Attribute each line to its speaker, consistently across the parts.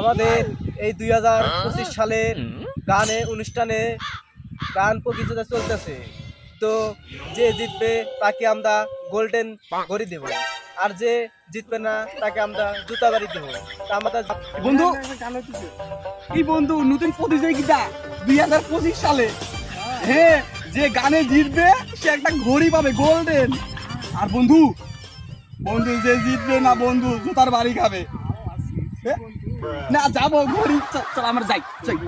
Speaker 1: আমাদের এই দুই হাজার পঁচিশ সালের গানে অনুষ্ঠানে গান প্রতিযোগিতা চলতেছে। তো যে জিতবে তাকে আমরা গোল্ডেন ঘড়ি দেব। আর যে জিতবে না তাকে আমরা জুতা বাড়ি দেবো। তা আমাদের
Speaker 2: বন্ধু কি বন্ধু নতুন প্রতিযোগিতা দুই হাজার পঁচিশ সালে। হ্যাঁ যে গানে জিতবে সে একটা ঘড়ি পাবে গোল্ডেন। আর বন্ধু বন্ধু যে জিতবে না বন্ধু জুতার বাড়ি খাবে। হ্যাঁ? না যাব ঘড়ি চল চল আমরা যাই যাই।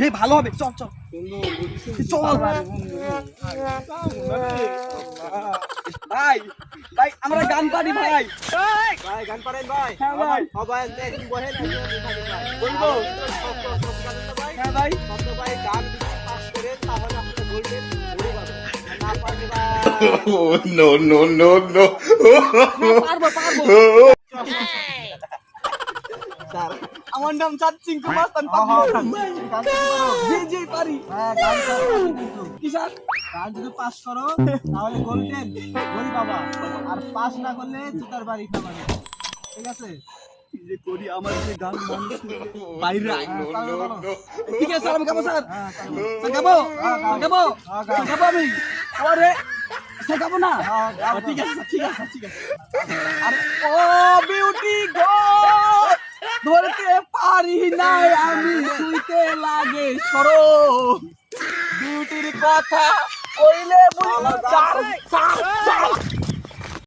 Speaker 2: হে ভালো হবে। চল চল। চল ভাই। ভাই আমরা গান পারি ভাই।
Speaker 1: ভাই গান পারেন ভাই।
Speaker 2: হ্যাঁ ভাই।
Speaker 1: একদিন ভাই
Speaker 2: বলব। হ্যাঁ ভাই।
Speaker 1: ভাই গান পাস করে তাহলে
Speaker 3: Oh no no no no!
Speaker 1: Sir
Speaker 2: আমার নাম কুমার। জি জি পারি।
Speaker 1: কিন্তু।
Speaker 2: কি স্যার
Speaker 1: গান যদি পাস করো তাহলে গোল্ডেন গোল পাবা আর পাস না করলে জুতার বাড়ি খাবা ঠিক আছে?
Speaker 2: কি যে করি আমার যে গান মানুষ বাইরে।
Speaker 1: হ্যাঁ।
Speaker 2: ঠিক আছে আমি গাবো স্যার। গাবো গাবো গাবো আমি? ওরে গাবো না? আহ, ঠিক আছে ঠিক আছে ঠিক আছে। আরে ও বিউটি পারি নাই আমি শুইতে লাগে সরো। বিউটির কথা কইলে বুঝি চার চার চার